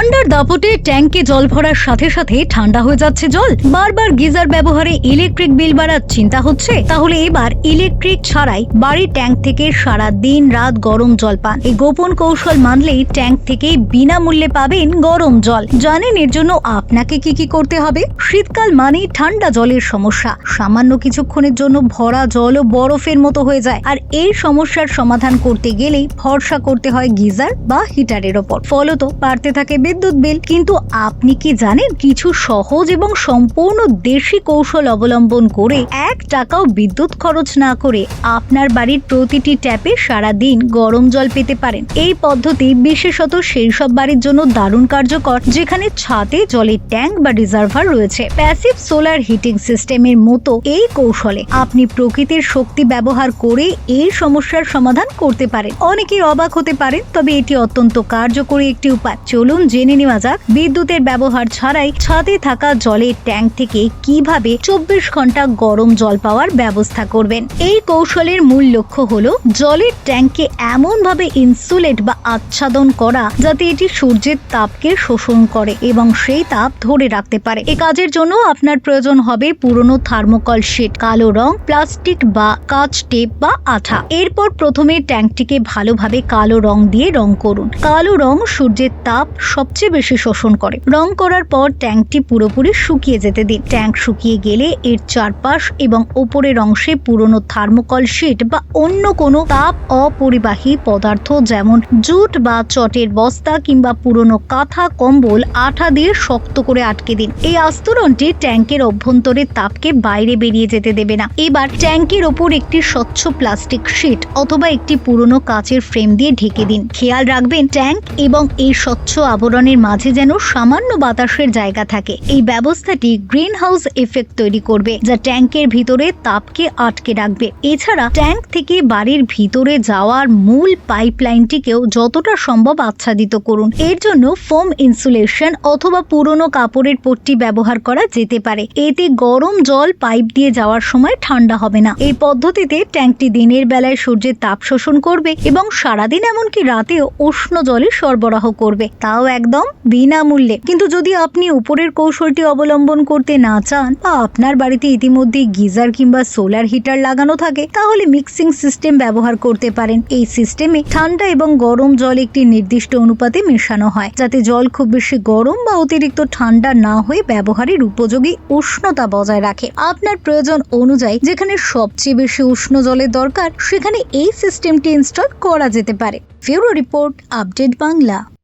ঠান্ডার দাপটে ট্যাঙ্কে জল ভরার সাথে সাথে ঠান্ডা হয়ে যাচ্ছে জল। বারবার গিজার ব্যবহারে ইলেকট্রিক বিল বাড়ার চিন্তা হচ্ছে। তাহলে এবার ইলেকট্রিক ছাড়াই বাড়ির ট্যাঙ্ক থেকে সারা দিন রাত গরম জল পান। এই গোপন কৌশল মানলেই ট্যাঙ্ক থেকে বিনামূল্যে পাবেন গরম জল। জানেন এর জন্য আপনাকে কি কি করতে হবে? শীতকাল মানেই ঠান্ডা জলের সমস্যা। সামান্য কিছুক্ষণের জন্য ভরা জলও বরফের মতো হয়ে যায়। আর এই সমস্যার সমাধান করতে গেলেই ভরসা করতে হয় গিজার বা হিটারের ওপর। ফলত বাড়তে থাকে বিদ্যুৎ বিল, কিন্তু আপনি কি জানেন কিছু সহজ এবং সম্পূর্ণ দেশি কৌশল অবলম্বন করে এক টাকাও বিদ্যুৎ খরচ না করে আপনার বাড়ির প্রতিটি ট্যাপে সারা দিন গরম জল পেতে পারেন? এই পদ্ধতি বিশেষত সেই সব বাড়ির জন্য দারুণ কার্যকর, যেখানে ছাদে জলের ট্যাঙ্ক বা রিজার্ভার রয়েছে। প্যাসিভ সোলার হিটিং সিস্টেমের মতো এই কৌশলে আপনি প্রকৃতির শক্তি ব্যবহার করে এই সমস্যার সমাধান করতে পারেন। অনেকেই অবাক হতে পারেন, তবে এটি অত্যন্ত কার্যকরী একটি উপায়। চলুন জেনে নেওয়া যাক, বিদ্যুতের ব্যবহার ছাড়াই ছাদে থাকা জলের ট্যাঙ্ক থেকে কীভাবে চব্বিশ ঘণ্টা গরম জল পাওয়ার ব্যবস্থা করবেন। এই কৌশলের মূল লক্ষ্য হল জলের ট্যাঙ্কে এমনভাবে ইনসুলেট বা আচ্ছাদন করা যাতে এটি সূর্যের তাপকে শোষণ করে এবং সেই তাপ ধরে রাখতে পারে। এ কাজের জন্য আপনার প্রয়োজন হবে পুরনো থার্মোকল শিট, কালো রং, প্লাস্টিক বা কাঁচ টেপ বা আঠা। এরপর প্রথমে ট্যাঙ্কটিকে ভালোভাবে কালো রং দিয়ে রং করুন। কালো রং সূর্যের তাপ সবচেয়ে বেশি শোষণ করে। রং করার পর ট্যাঙ্কটি পুরোপুরি শুকিয়ে যেতে দিন। ট্যাঙ্ক শুকিয়ে গেলে এর চারপাশ এবং ওপরের অংশে পুরনো থার্মোকল শিট বা অন্য কোনো তাপ অপরিবাহী পদার্থ যেমন জুট বা চটের বস্তা কিংবা পুরনো কাঁথা, কম্বল, আঠা দিয়ে শক্ত করে আটকে দিন। এই আস্তরণটি ট্যাঙ্কের অভ্যন্তরের তাপকে বাইরে বেরিয়ে যেতে দেবে না। এবার ট্যাঙ্কের ওপর একটি স্বচ্ছ প্লাস্টিক শিট অথবা একটি পুরনো কাচের ফ্রেম দিয়ে ঢেকে দিন। খেয়াল রাখবেন, ট্যাঙ্ক এবং এই স্বচ্ছ আবরণের মাঝে যেন সামান্য বাতাসের জায়গা থাকে। এই ব্যবস্থাটি গ্রিন হাউস এফেক্ট তৈরি করবে, যা ট্যাঙ্কের ভিতরে তাপকে আটকে রাখবে। এছাড়া ট্যাঙ্ক থেকে বাড়ির ভিতরে যাওয়ার মূল পাইপলাইনটিকেও যতটা সম্ভব আচ্ছাদিত করুন। এর জন্য ফোম ইনসুলেশন অথবা পুরনো কাপড়ের পট্টি ব্যবহার করা যেতে পারে। এতে গরম জল পাইপ দিয়ে যাওয়ার সময় ঠান্ডা হবে না। এই পদ্ধতিতে ট্যাঙ্কটি দিনের বেলায় সূর্যের তাপ শোষণ করবে এবং সারাদিন এমনকি রাতেও উষ্ণ জলে সরবরাহ করবে। তাও একদম বিনামূল্যে। কিন্তু যদি আপনি উপরের কৌশলটি অবলম্বন করতে না চান বা আপনার বাড়িতে ইতিমধ্যে গিজার কিংবা সোলার হিটার লাগানো থাকে, তাহলে মিক্সিং সিস্টেম ব্যবহার করতে পারেন। এই সিস্টেমে ঠান্ডা এবং গরম জল একটি নির্দিষ্ট অনুপাতে মেশানো হয়, যাতে জল খুব বেশি গরম বা অতিরিক্ত ঠান্ডা না হয়ে ব্যবহারের উপযোগী উষ্ণতা বজায় রাখে। আপনার প্রয়োজন অনুযায়ী যেখানে সবচেয়ে বেশি উষ্ণ জলের দরকার, সেখানে এই সিস্টেমটি ইনস্টল করা যেতে পারে। ফিউরো রিপোর্ট, আপডেট বাংলা।